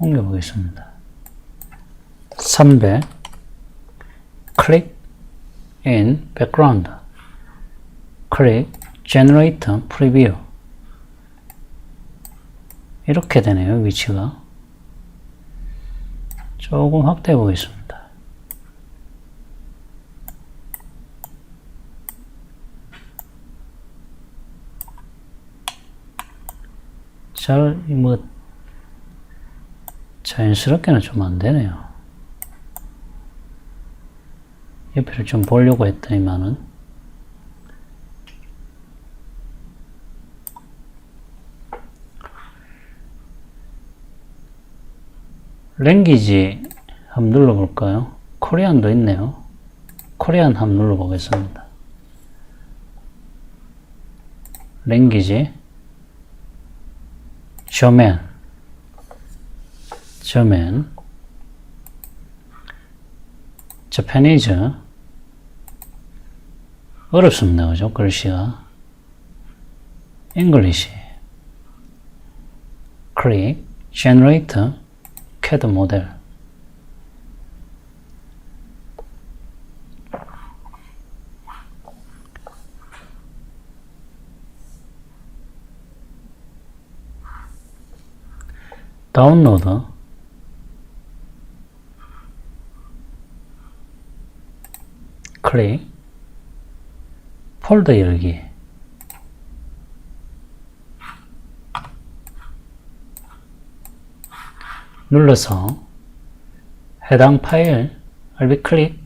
옮겨 보겠습니다. 300 click in background click generate preview 이렇게 되네요 위치가 조금 확대해 보겠습니다 잘, 뭐, 자연스럽게는 좀 안 되네요. 옆에를 좀 보려고 했더니만은, 랭귀지 한번 눌러볼까요? 코리안도 있네요. 코리안 한번 눌러보겠습니다. 랭귀지 저맨 저맨 저페니즈 어렵습니다. 그죠? 글씨가 잉글리시 클릭 제너레이터 CAD 모델 다운로드 클릭 폴더 열기 눌러서 해당 파일 알비 클릭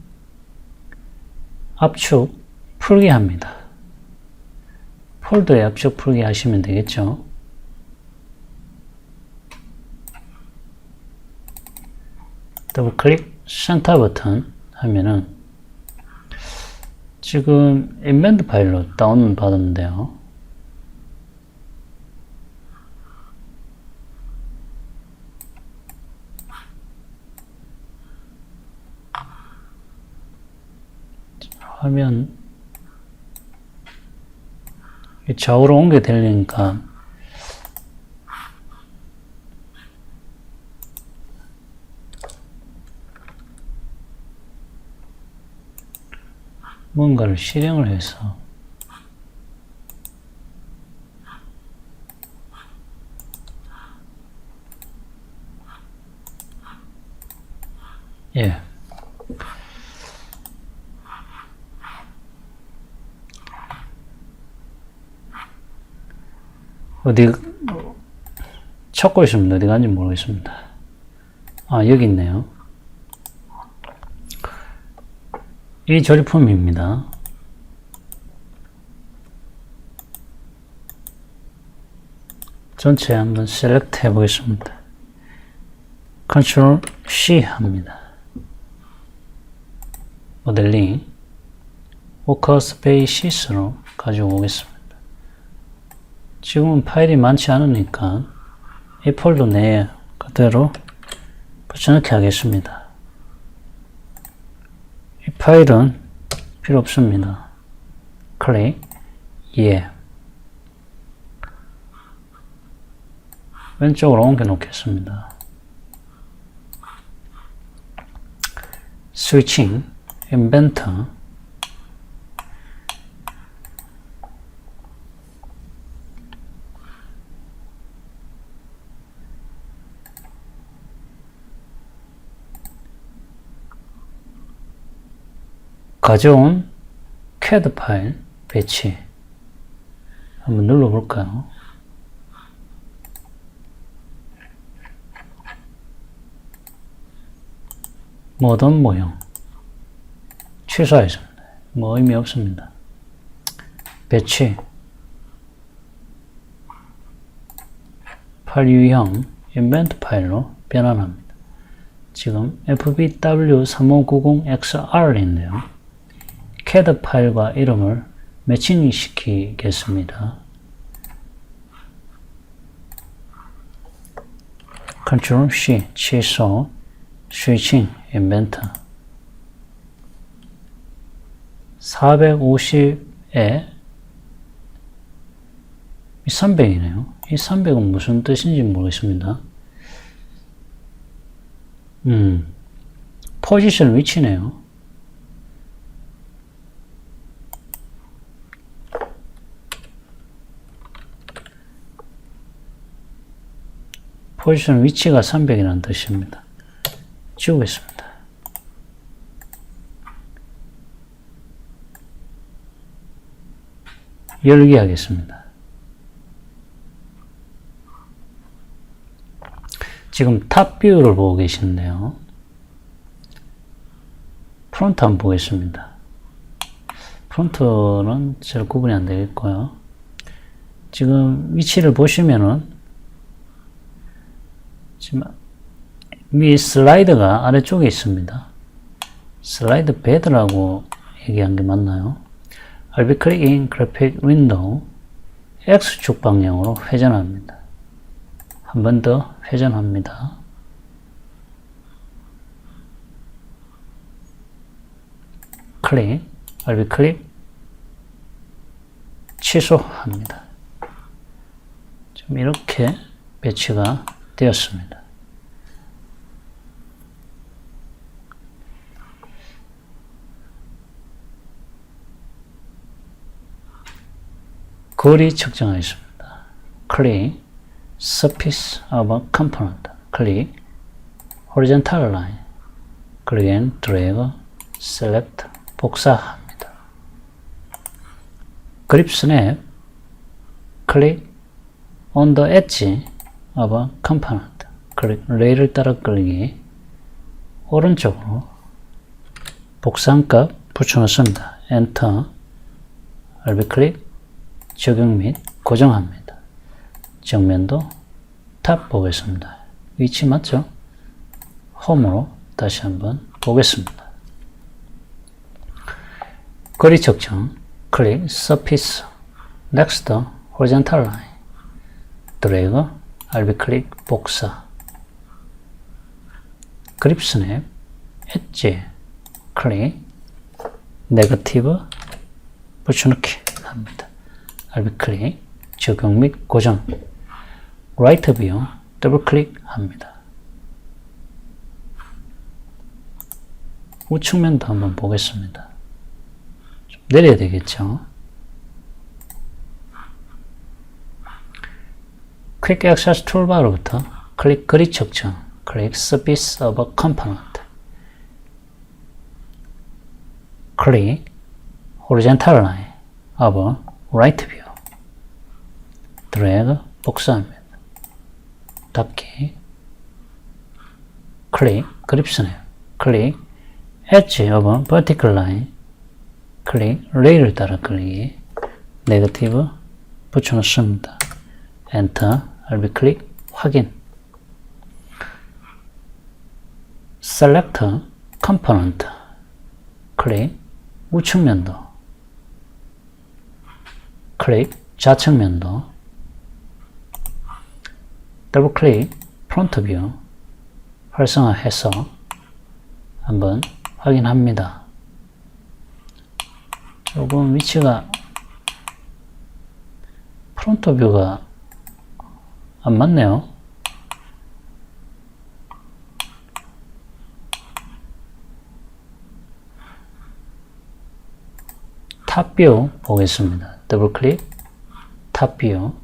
압축 풀기 합니다. 폴더에 압축 풀기 하시면 되겠죠. 더블 클릭 센터 버튼 하면은 지금 인벤트 파일로 다운 받았는데요. 화면 좌우로 옮겨 되려니까 뭔가를 실행을 해서 예. 어디 찾고 있습니다. 어디 간지 모르겠습니다. 아 여기 있네요. 이 조립품입니다. 전체 한번 셀렉트 해 보겠습니다. 컨트롤 C 합니다. 모델링 워커스페이시스로 가지고 오겠습니다. 지금은 파일이 많지 않으니까 이 폴더 내에 그대로 붙여넣기 하겠습니다. 이 파일은 필요 없습니다. 클릭, 예. 왼쪽으로 옮겨 놓겠습니다. 스위칭, 인벤터, 가져온 CAD 파일 배치 한번 눌러볼까요? 모든 모형 취소하겠습니다. 뭐 의미 없습니다. 배치 파일 유형 인벤트 파일로 변환합니다. 지금 fbw3590xr인데요. CAD 파일과 이름을 매칭 시키겠습니다. Ctrl C 취소 스위칭 인벤트 450에 300이네요. 이 300은 무슨 뜻인지 모르겠습니다. 음, 포지션 위치네요. 포지션 위치가 300이라는 뜻입니다. 지우겠습니다. 열기 하겠습니다. 지금 탑 뷰를 보고 계시는데요. 프론트 한번 보겠습니다. 프론트는 잘 구분이 안 되겠고요. 지금 위치를 보시면은 지금 위 슬라이드가 아래쪽에 있습니다. 슬라이드 베드라고 얘기한 게 맞나요? I'll be clicking graphic window X축 방향으로 회전합니다. 한 번 더 회전합니다. 클릭, I'll be click 취소합니다. 좀 이렇게 배치가 되었습니다. 거리 측정하겠습니다. 클릭, surface of a component, 클릭, horizontal line, 클릭 and drag, select, 복사합니다. 그립 스냅, 클릭, on the edge a component, 클릭, 레일을 따라 끌기, 오른쪽으로 복사한 값 붙여넣습니다. 엔터, 알비 클릭, 적용 및 고정합니다. 정면도 탑 보겠습니다. 위치 맞죠? 홈으로 다시 한번 보겠습니다. 거리 측정 클릭 surface next horizontal line 드래그 RB 클릭 복사 그립 스냅 엣지 클릭 네거티브 붙여넣기 합니다. RB 클릭, 적용 및 고정, 라이트 뷰, 더블 클릭합니다. 우측면도 한번 보겠습니다. 좀 내려야 되겠죠? 퀵 액세스 툴바로부터 클릭 거리 측정, 클릭 of a Component, 클릭 Line of a Right View, 드래그 복사합니다. 닫기. 클릭 그립 스냅 클릭 엣지 오브 버티컬 라인 클릭 레일을 따라 클릭 네거티브 붙여놓습니다. 엔터 RB 클릭 확인. 셀렉터 컴포넌트 클릭 우측 면도. 클릭 좌측 면도. 더블 클릭 프론트 뷰 활성화해서 한번 확인합니다. 조금 위치가 프론트 뷰가 안 맞네요. 탑뷰 보겠습니다. 더블 클릭 탑뷰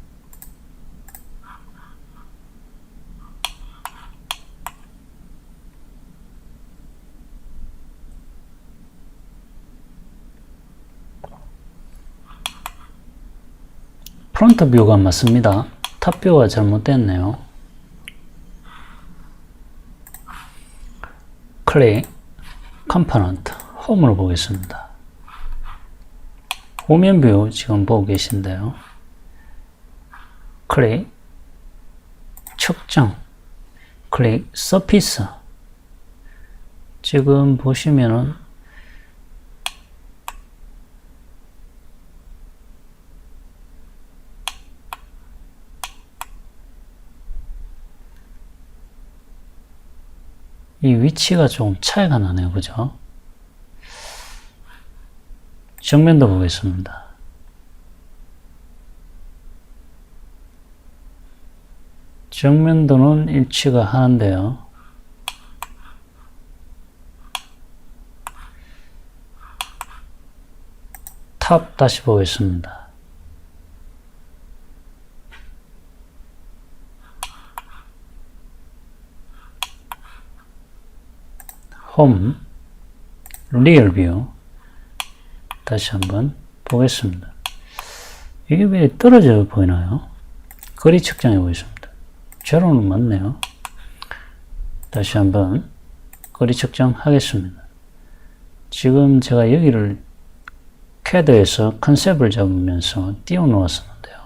프론트 뷰가 맞습니다. 탑 뷰가 잘못됐네요. 클릭, 컴포넌트, 홈으로 보겠습니다. 후면 뷰 지금 보고 계신데요. 클릭, 측정, 클릭, 서피스. 지금 보시면은 이 위치가 좀 차이가 나네요. 그죠? 정면도 보겠습니다. 정면도는 일치가 하는데요. 탑 다시 보겠습니다. 홈, 리얼 뷰 다시 한번 보겠습니다. 이게 왜 떨어져 보이나요? 거리 측정해 보겠습니다. 제로는 맞네요. 다시 한번 거리 측정하겠습니다. 지금 제가 여기를 CAD에서 컨셉을 잡으면서 띄워 놓았었는데요.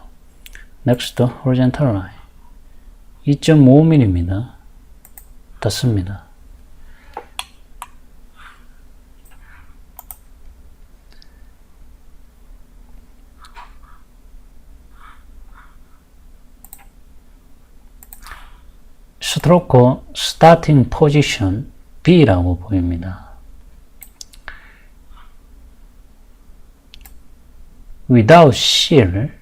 Next horizontal line 2.5mm입니다. 닿습니다. 스트로크 스타팅 포지션 B라고 보입니다. without shear,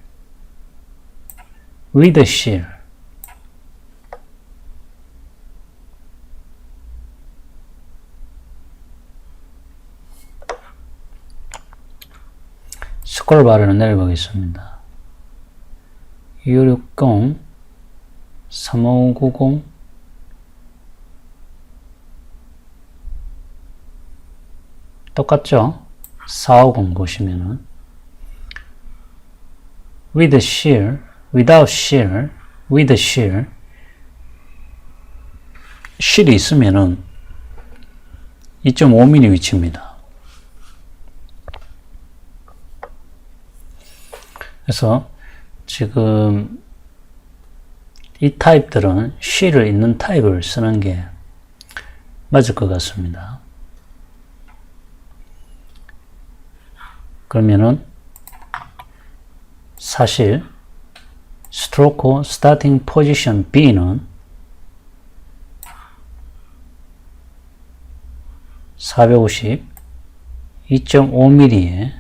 with shear. 스크롤 바를 내려보겠습니다. 260, 3590, 똑같죠? 450 보시면은 with shear, without shear, with shear 실이 있으면은 2.5mm 위치입니다. 그래서 지금 이 타입들은 실을 있는 타입을 쓰는 게 맞을 것 같습니다. 그러면은 사실 스트로크 스타팅 포지션 B는 450 2.5mm에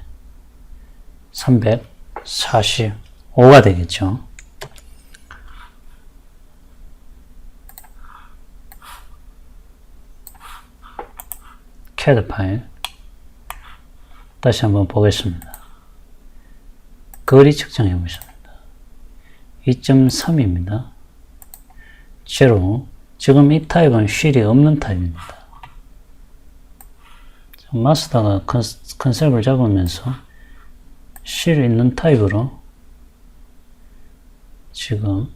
345가 되겠죠. CAD 파일 다시 한번 보겠습니다. 거리 측정해 보겠습니다. 2.3입니다. 제로. 지금 이 타입은 휠이 없는 타입입니다. 마스터가 컨셉을 잡으면서 휠 있는 타입으로 지금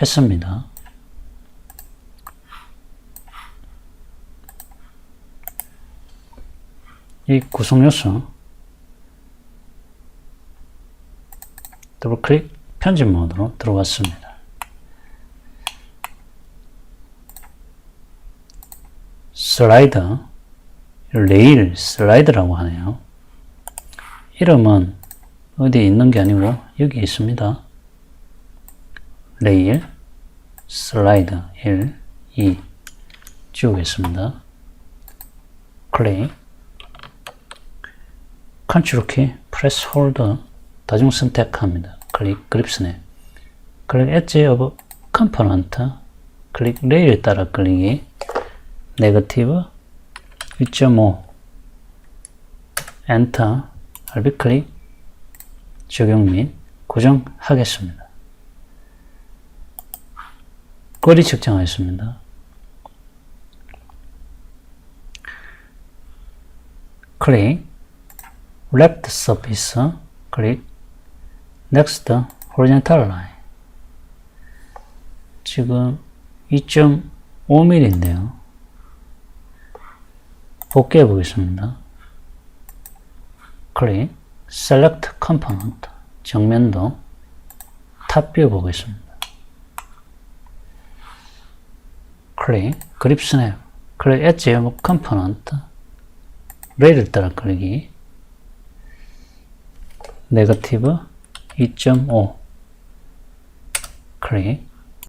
했습니다. 이 구성 요소 더블 클릭 편집 모드로 들어왔습니다. 슬라이더 레일 슬라이드라고 하네요. 이름은 어디에 있는 게 아니고 여기 있습니다. 레일 슬라이드 1, 2 지우겠습니다. 클릭 컨트롤 키 프레스 홀더 다중 선택합니다. 클릭 그립 스냅 클릭 엣지 오브 컴포넌트 클릭 레일 따라 클릭이 네거티브 2.5 엔터 알비 클릭. 적용 및 고정하겠습니다. 거리 측정하겠습니다. 클릭. Left surface. 클릭 next horizontal line 지금 2.5mm인데요. 복귀해 보겠습니다. 클릭 select component 정면도 탑뷰 보겠습니다. 클릭 그립 스냅 클릭 엣지 컴포넌트 레일을 따라 클릭이 네거티브 2.5 클릭